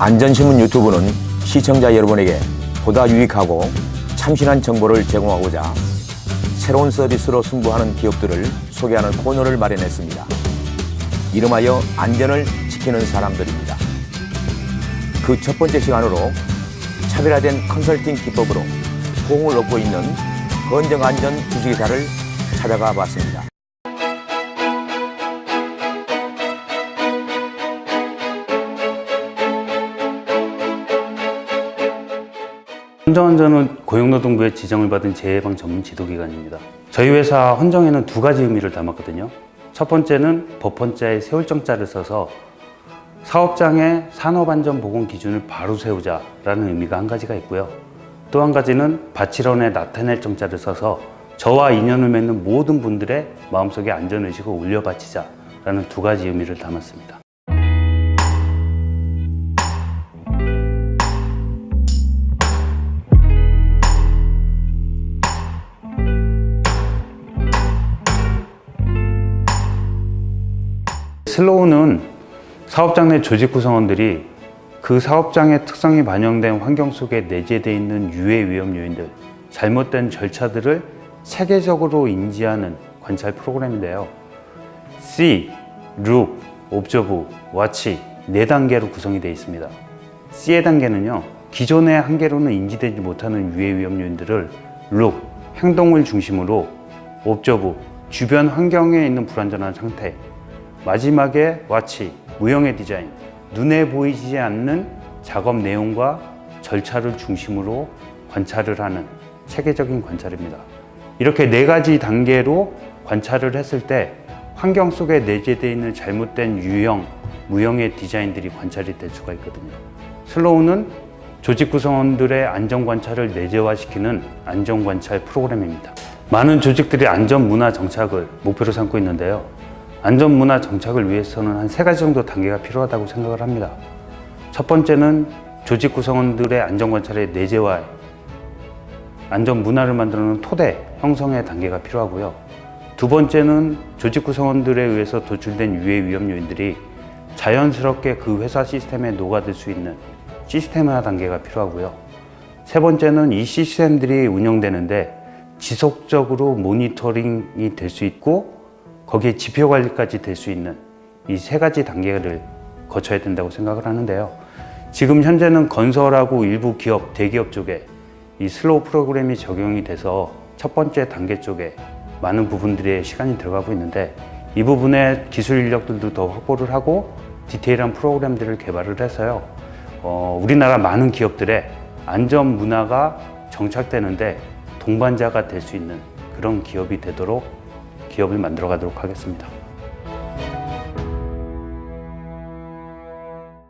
안전신문 유튜브는 시청자 여러분에게 보다 유익하고 참신한 정보를 제공하고자 새로운 서비스로 승부하는 기업들을 소개하는 코너를 마련했습니다. 이름하여 안전을 지키는 사람들입니다. 그 첫 번째 시간으로 차별화된 컨설팅 기법으로 호응을 얻고 있는 건정안전 주식회사를 찾아가 봤습니다. 헌정안전은 고용노동부의 지정을 받은 재해방 전문 지도기관입니다. 저희 회사 헌정에는 두 가지 의미를 담았거든요. 첫 번째는 법헌자의 세월정자를 써서 사업장의 산업안전보건 기준을 바로 세우자라는 의미가 한 가지가 있고요. 또 한 가지는 바치런에 나타낼 정자를 써서 저와 인연을 맺는 모든 분들의 마음속에 안전의식을 올려 바치자라는 두 가지 의미를 담았습니다. 슬로우는 사업장 내 조직 구성원들이 그 사업장의 특성이 반영된 환경 속에 내재되어 있는 유해 위험 요인들, 잘못된 절차들을 체계적으로 인지하는 관찰 프로그램인데요. C, Look, Observe, Watch 네 단계로 구성이 되어 있습니다. C의 단계는요, 기존의 한계로는 인지되지 못하는 유해 위험 요인들을 Look, 행동을 중심으로 Observe, 주변 환경에 있는 불안전한 상태, 마지막에 와치, 무형의 디자인, 눈에 보이지 않는 작업 내용과 절차를 중심으로 관찰을 하는 체계적인 관찰입니다. 이렇게 네 가지 단계로 관찰을 했을 때 환경 속에 내재되어 있는 잘못된 유형, 무형의 디자인들이 관찰이 될 수가 있거든요. 슬로우는 조직 구성원들의 안전 관찰을 내재화시키는 안전 관찰 프로그램입니다. 많은 조직들이 안전 문화 정착을 목표로 삼고 있는데요. 안전 문화 정착을 위해서는 한 세 가지 정도 단계가 필요하다고 생각을 합니다. 첫 번째는 조직 구성원들의 안전 관찰의 내재화, 안전 문화를 만드는 토대 형성의 단계가 필요하고요. 두 번째는 조직 구성원들에 의해서 도출된 유해 위험 요인들이 자연스럽게 그 회사 시스템에 녹아들 수 있는 시스템화 단계가 필요하고요. 세 번째는 이 시스템들이 운영되는데 지속적으로 모니터링이 될 수 있고 거기에 지표 관리까지 될 수 있는 이 세 가지 단계를 거쳐야 된다고 생각을 하는데요. 지금 현재는 건설하고 일부 기업, 대기업 쪽에 이 슬로우 프로그램이 적용이 돼서 첫 번째 단계 쪽에 많은 부분들의 시간이 들어가고 있는데 이 부분에 기술 인력들도 더 확보를 하고 디테일한 프로그램들을 개발을 해서요. 어, 우리나라 많은 기업들의 안전 문화가 정착되는데 동반자가 될 수 있는 그런 기업이 되도록 기업을 만들어 가도록 하겠습니다.